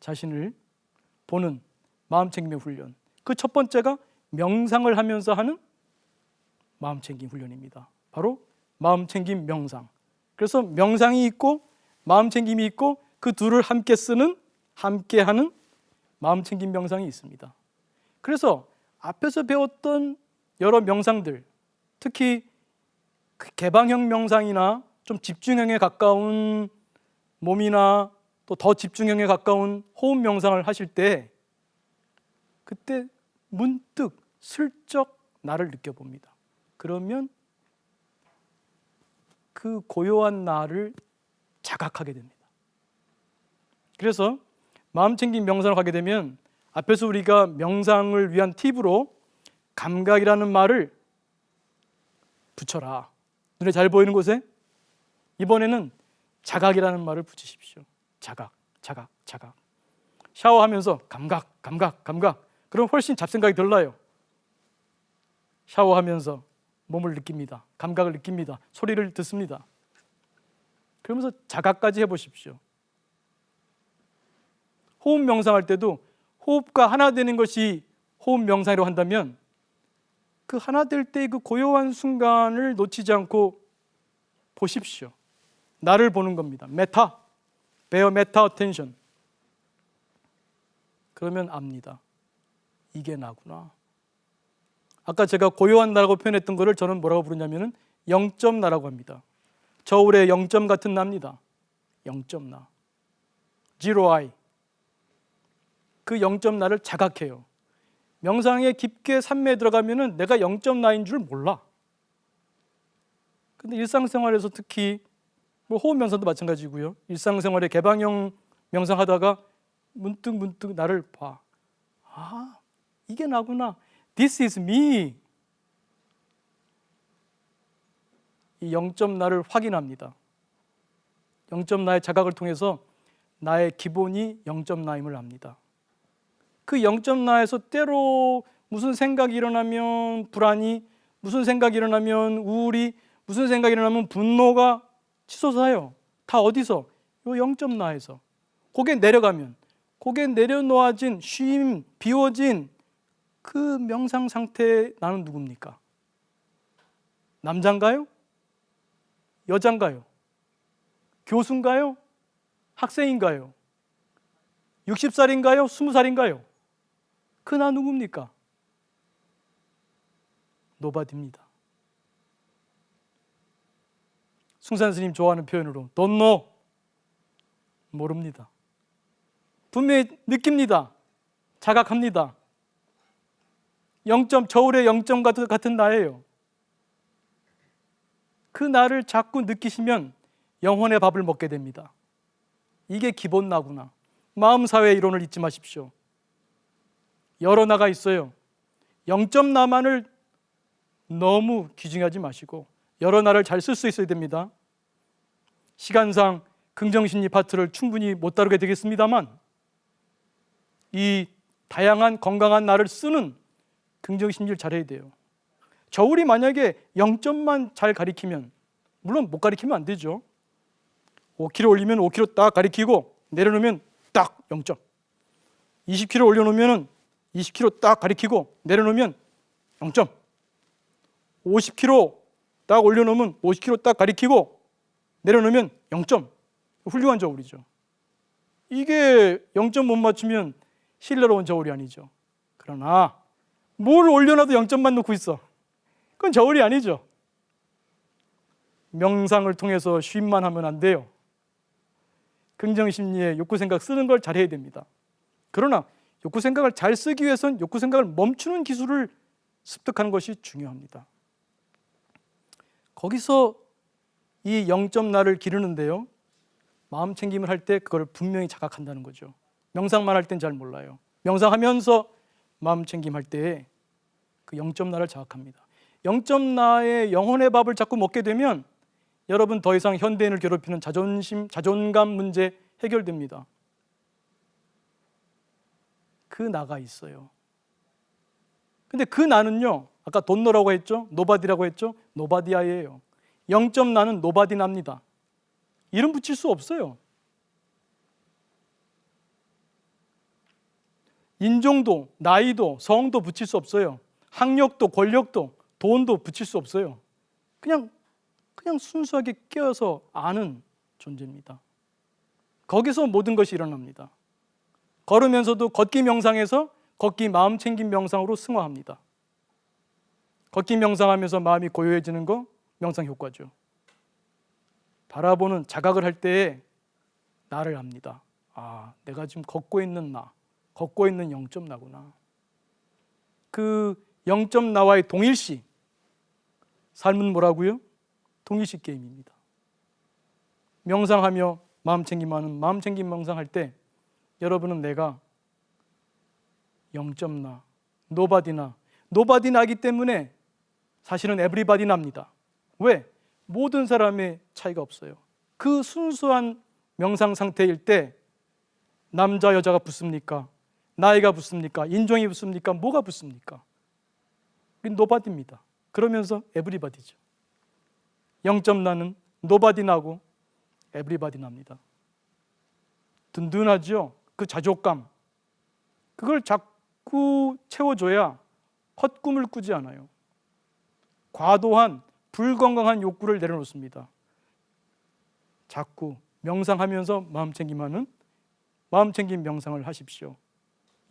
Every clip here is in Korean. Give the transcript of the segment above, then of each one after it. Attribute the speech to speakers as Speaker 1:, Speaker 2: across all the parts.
Speaker 1: 자신을 보는 마음 챙김의 훈련. 그 첫 번째가 명상을 하면서 하는 마음 챙김 훈련입니다. 바로 마음 챙김 명상. 그래서 명상이 있고 마음 챙김이 있고 그 둘을 함께 쓰는 함께 하는 마음 챙김 명상이 있습니다. 그래서 앞에서 배웠던 여러 명상들, 특히 그 개방형 명상이나 좀 집중형에 가까운 몸이나 또 더 집중형에 가까운 호흡 명상을 하실 때 그때 문득 슬쩍 나를 느껴봅니다. 그러면 그 고요한 나를 자각하게 됩니다. 그래서 마음 챙김 명상을 하게 되면 앞에서 우리가 명상을 위한 팁으로 감각이라는 말을 붙여라. 눈에 잘 보이는 곳에 이번에는 자각이라는 말을 붙이십시오. 자각, 자각, 자각. 샤워하면서 감각, 감각, 감각. 그럼 훨씬 잡생각이 덜 나요. 샤워하면서 몸을 느낍니다. 감각을 느낍니다. 소리를 듣습니다. 그러면서 자각까지 해보십시오. 호흡 명상할 때도 호흡과 하나 되는 것이 호흡 명상이라고 한다면 그 하나 될때그 고요한 순간을 놓치지 않고 보십시오. 나를 보는 겁니다. 메타, 베어 메타 어텐션. 그러면 압니다. 이게 나구나. 아까 제가 고요한 나라고 표현했던 것을 저는 뭐라고 부르냐면은 영점 나라고 합니다. 저울의 영점 같은 나입니다. 영점 나. zero i. 그 영점 나를 자각해요. 명상에 깊게 산매에 들어가면은 내가 영점 나인 줄 몰라. 근데 일상생활에서 특히 뭐 호흡 명상도 마찬가지고요. 일상생활에 개방형 명상하다가 문득 문득 나를 봐. 아, 이게 나구나. This is me. 이 영점 나를 확인합니다. 영점 나의 자각을 통해서 나의 기본이 영점 나임을 압니다. 그 영점 나에서 때로 무슨 생각이 일어나면 불안이, 무슨 생각이 일어나면 우울이, 무슨 생각이 일어나면 분노가 치솟아요. 다 어디서? 요 영점 나에서. 고개 내려가면 고개 내려놓아진 쉼, 비워진 그 명상 상태 나는 누굽니까? 남잔가요? 여잔가요? 교수인가요? 학생인가요? 60살인가요? 20살인가요? 그 나 누굽니까? 노바디입니다. 숭산 스님 좋아하는 표현으로 know 모릅니다. 분명히 느낍니다. 자각합니다. 0점 저울의 0점 같은, 같은 나예요. 그 나를 자꾸 느끼시면 영혼의 밥을 먹게 됩니다. 이게 기본 나구나. 마음 사회 이론을 잊지 마십시오. 여러 나가 있어요. 0점 나만을 너무 귀중하지 마시고 여러 나를 잘 쓸 수 있어야 됩니다. 시간상 긍정심리 파트를 충분히 못 다루게 되겠습니다만 이 다양한 건강한 나를 쓰는 긍정심리를 잘해야 돼요. 저울이 만약에 0점만 잘 가리키면 물론 못 가리키면 안 되죠. 5kg 올리면 5kg 딱 가리키고 내려놓으면 딱 0점. 20kg 올려놓으면 20kg 딱 가리키고 내려놓으면 0점. 50kg 딱 올려놓으면 50kg 딱 가리키고 내려놓으면 0점. 훌륭한 저울이죠. 이게 0점 못 맞추면 신뢰로운 저울이 아니죠. 그러나 뭘 올려놔도 0점만 놓고 있어. 그건 저울이 아니죠. 명상을 통해서 쉼만 하면 안 돼요. 긍정 심리에 욕구 생각 쓰는 걸 잘해야 됩니다. 그러나 욕구 생각을 잘 쓰기 위해선 욕구 생각을 멈추는 기술을 습득하는 것이 중요합니다. 거기서 이 영점 나를 기르는데요. 마음 챙김을 할 때 그걸 분명히 자각한다는 거죠. 명상만 할 땐 잘 몰라요. 명상하면서 마음 챙김 할 때 그 영점 나를 자각합니다. 영점 나의 영혼의 밥을 자꾸 먹게 되면 여러분 더 이상 현대인을 괴롭히는 자존심, 자존감 문제 해결됩니다. 그 나가 있어요. 근데 그 나는요, 아까 돈노라고 했죠? 노바디라고 했죠? 노바디아예요. 영점 나는 노바디 납니다. 이름 붙일 수 없어요. 인종도, 나이도, 성도 붙일 수 없어요. 학력도, 권력도, 돈도 붙일 수 없어요. 그냥 그냥 순수하게 깨어서 아는 존재입니다. 거기서 모든 것이 일어납니다. 걸으면서도 걷기 명상에서 걷기 마음 챙김 명상으로 승화합니다. 걷기 명상하면서 마음이 고요해지는 거 명상 효과죠. 바라보는 자각을 할 때에 나를 압니다. 아, 내가 지금 걷고 있는 나, 걷고 있는 영점 나구나. 그 영점 나와의 동일시. 삶은 뭐라고요? 동일시 게임입니다. 명상하며 마음 챙김하는 마음 챙김 명상할 때 여러분은 내가 영점 나, 노바디나, 노바디나기 때문에 사실은 에브리바디 납니다. 왜? 모든 사람의 차이가 없어요. 그 순수한 명상 상태일 때 남자 여자가 붙습니까? 나이가 붙습니까? 인종이 붙습니까? 뭐가 붙습니까? 노바디입니다. 그러면서 에브리바디죠. 0점 나는 노바디 나고 에브리바디 납니다. 든든하죠? 그 자족감. 그걸 자꾸 채워줘야 헛꿈을 꾸지 않아요. 과도한 불건강한 욕구를 내려놓습니다. 자꾸 명상하면서 마음 챙김하는 마음 챙김 명상을 하십시오.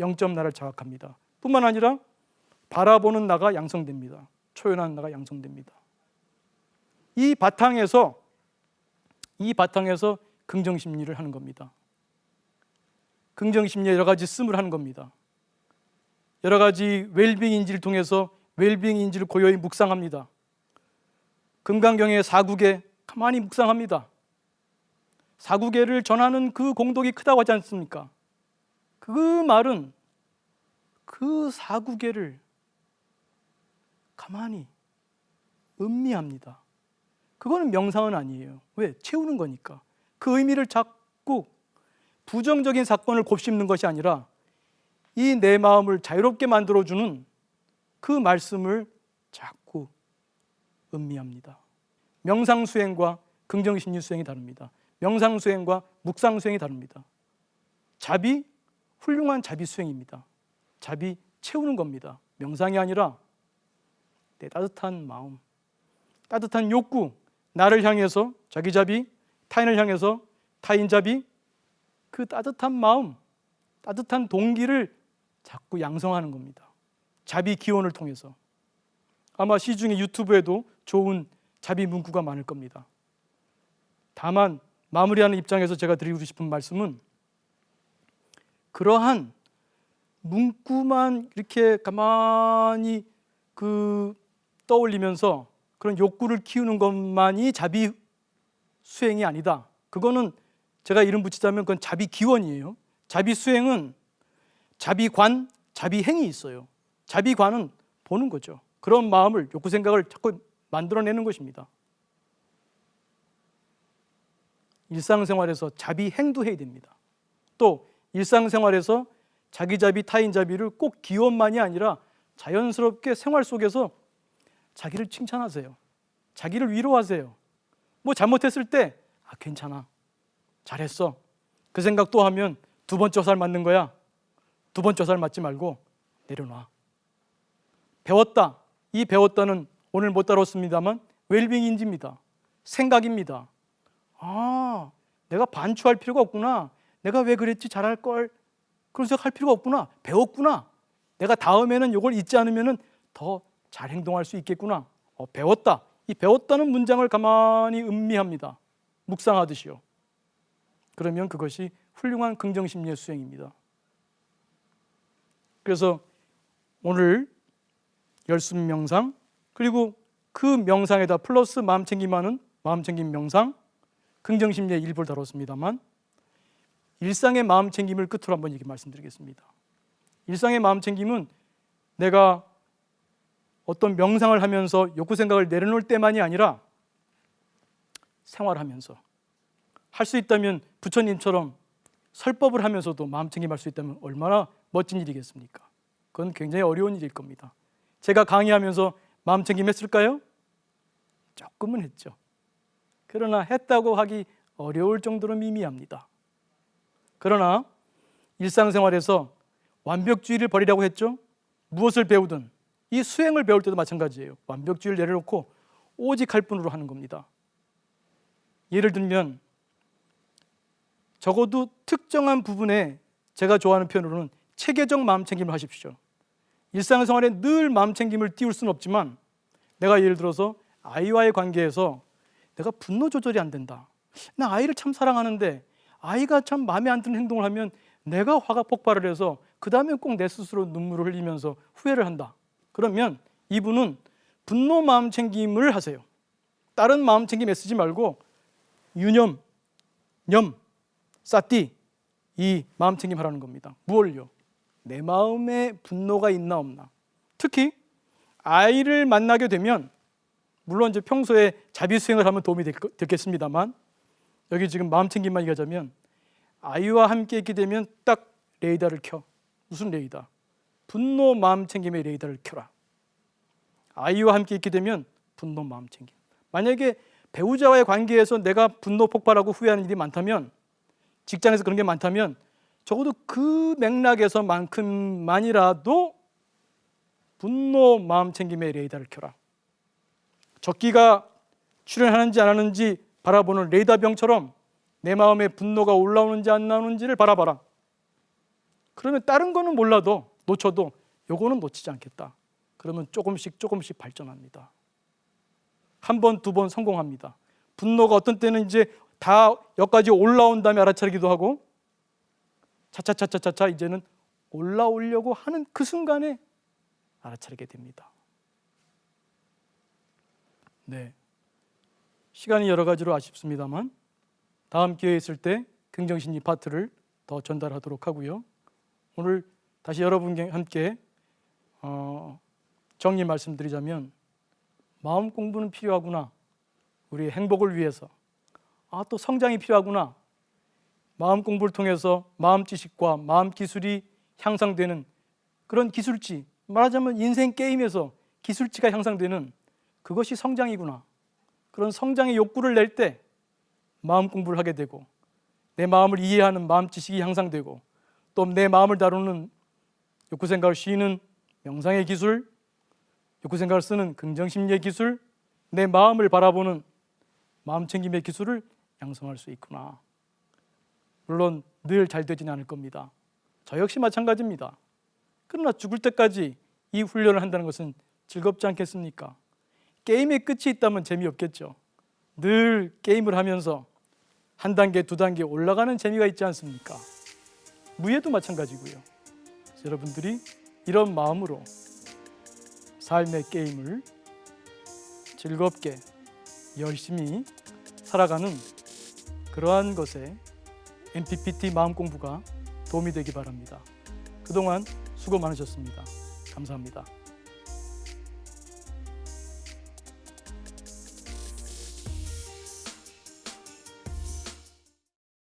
Speaker 1: 0점 나를 자각합니다. 뿐만 아니라 바라보는 나가 양성됩니다. 초연한 나가 양성됩니다. 이 바탕에서 이 바탕에서 긍정 심리를 하는 겁니다. 긍정 심리에 여러 가지 씀을 하는 겁니다. 여러 가지 웰빙 인지를 통해서 웰빙 인지를 고요히 묵상합니다. 금강경의 사국에 가만히 묵상합니다. 사국에를 전하는 그 공덕이 크다고 하지 않습니까? 그 말은 그 사국에를 가만히 음미합니다. 그거는 명상은 아니에요. 왜? 채우는 거니까. 그 의미를 자꾸 부정적인 사건을 곱씹는 것이 아니라 이 내 마음을 자유롭게 만들어주는 그 말씀을 음미합니다. 명상 수행과 긍정 심리 수행이 다릅니다. 명상 수행과 묵상 수행이 다릅니다. 잡이 훌륭한 잡이 수행입니다. 잡이 채우는 겁니다. 명상이 아니라 내 따뜻한 마음, 따뜻한 욕구, 나를 향해서 자기 잡이, 타인을 향해서 타인 잡이, 그 따뜻한 마음, 따뜻한 동기를 자꾸 양성하는 겁니다. 자비 기원을 통해서. 아마 시중에 유튜브에도 좋은 자비 문구가 많을 겁니다. 다만 마무리하는 입장에서 제가 드리고 싶은 말씀은 그러한 문구만 이렇게 가만히 그 떠올리면서 그런 욕구를 키우는 것만이 자비 수행이 아니다. 그거는 제가 이름 붙이자면 그건 자비 기원이에요. 자비 수행은 자비관, 자비행이 있어요. 자비관은 보는 거죠. 그런 마음을 욕구 생각을 자꾸 만들어내는 것입니다. 일상생활에서 자비 행도 해야 됩니다. 또 일상생활에서 자기자비, 타인자비를 꼭 기원만이 아니라 자연스럽게 생활 속에서 자기를 칭찬하세요. 자기를 위로하세요. 뭐 잘못했을 때, 아, 괜찮아. 잘했어. 그 생각 또 하면 두 번째 살 맞는 거야. 두 번째 살 맞지 말고 내려놔. 배웠다. 이 배웠다는 오늘 못 다뤘습니다만 웰빙 인지입니다. 생각입니다. 아, 내가 반추할 필요가 없구나. 내가 왜 그랬지 잘할 걸. 그런 생각 할 필요가 없구나. 배웠구나. 내가 다음에는 이걸 잊지 않으면 더 잘 행동할 수 있겠구나. 어, 배웠다. 이 배웠다는 문장을 가만히 음미합니다. 묵상하듯이요. 그러면 그것이 훌륭한 긍정심리의 수행입니다. 그래서 오늘 열순 명상 그리고 그 명상에다 플러스 마음 챙김하는 마음 챙김 명상 긍정심리의 일부를 다뤘습니다만 일상의 마음 챙김을 끝으로 한번 얘기 말씀드리겠습니다. 일상의 마음 챙김은 내가 어떤 명상을 하면서 욕구 생각을 내려놓을 때만이 아니라 생활하면서 할 수 있다면 부처님처럼 설법을 하면서도 마음 챙김할 수 있다면 얼마나 멋진 일이겠습니까? 그건 굉장히 어려운 일일 겁니다. 제가 강의하면서 마음 챙김 했을까요? 조금은 했죠. 그러나 했다고 하기 어려울 정도로 미미합니다. 그러나 일상생활에서 완벽주의를 버리라고 했죠. 무엇을 배우든 이 수행을 배울 때도 마찬가지예요. 완벽주의를 내려놓고 오직 할 뿐으로 하는 겁니다. 예를 들면 적어도 특정한 부분에 제가 좋아하는 표현으로는 체계적 마음 챙김을 하십시오. 일상생활에 늘 마음 챙김을 띄울 수는 없지만 내가 예를 들어서 아이와의 관계에서 내가 분노 조절이 안 된다. 나 아이를 참 사랑하는데 아이가 참 마음에 안 드는 행동을 하면 내가 화가 폭발을 해서 그 다음에 꼭 내 스스로 눈물을 흘리면서 후회를 한다. 그러면 이분은 분노 마음 챙김을 하세요. 다른 마음 챙김 애쓰지 말고 유념, 염, 싸띠 이 마음 챙김 하라는 겁니다. 무엇요? 내 마음에 분노가 있나 없나. 특히 아이를 만나게 되면 물론 이제 평소에 자비 수행을 하면 도움이 됐겠습니다만 여기 지금 마음 챙김만 얘기하자면 아이와 함께 있게 되면 딱 레이더를 켜. 무슨 레이더? 분노 마음 챙김의 레이더를 켜라. 아이와 함께 있게 되면 분노 마음 챙김. 만약에 배우자와의 관계에서 내가 분노 폭발하고 후회하는 일이 많다면 직장에서 그런 게 많다면 적어도 그 맥락에서만큼만이라도 분노 마음 챙김의 레이더를 켜라. 적기가 출현하는지 안 하는지 바라보는 레이더병처럼 내 마음에 분노가 올라오는지 안 나오는지를 바라봐라. 그러면 다른 거는 몰라도 놓쳐도 요거는 놓치지 않겠다. 그러면 조금씩 조금씩 발전합니다. 한 번, 두 번 성공합니다. 분노가 어떤 때는 이제 다 여기까지 올라온 다음에 알아차리기도 하고 차차차차차차 이제는 올라오려고 하는 그 순간에 알아차리게 됩니다. 네. 시간이 여러 가지로 아쉽습니다만 다음 기회에 있을 때 긍정심리 파트를 더 전달하도록 하고요. 오늘 다시 여러분과 함께 어, 정리 말씀드리자면 마음 공부는 필요하구나. 우리의 행복을 위해서. 아, 또 성장이 필요하구나. 마음 공부를 통해서 마음 지식과 마음 기술이 향상되는 그런 기술치. 말하자면 인생 게임에서 기술치가 향상되는 그것이 성장이구나. 그런 성장의 욕구를 낼 때 마음 공부를 하게 되고 내 마음을 이해하는 마음 지식이 향상되고 또 내 마음을 다루는 욕구 생각을 쉬는 명상의 기술, 욕구 생각을 쓰는 긍정 심리의 기술, 내 마음을 바라보는 마음 챙김의 기술을 양성할 수 있구나. 물론 늘 잘 되지는 않을 겁니다. 저 역시 마찬가지입니다. 그러나 죽을 때까지 이 훈련을 한다는 것은 즐겁지 않겠습니까? 게임의 끝이 있다면 재미없겠죠. 늘 게임을 하면서 한 단계, 두 단계 올라가는 재미가 있지 않습니까? 무예도 마찬가지고요. 여러분들이 이런 마음으로 삶의 게임을 즐겁게 열심히 살아가는 그러한 것에 MPPT 마음 공부가 도움이 되기 바랍니다. 그동안 수고 많으셨습니다. 감사합니다.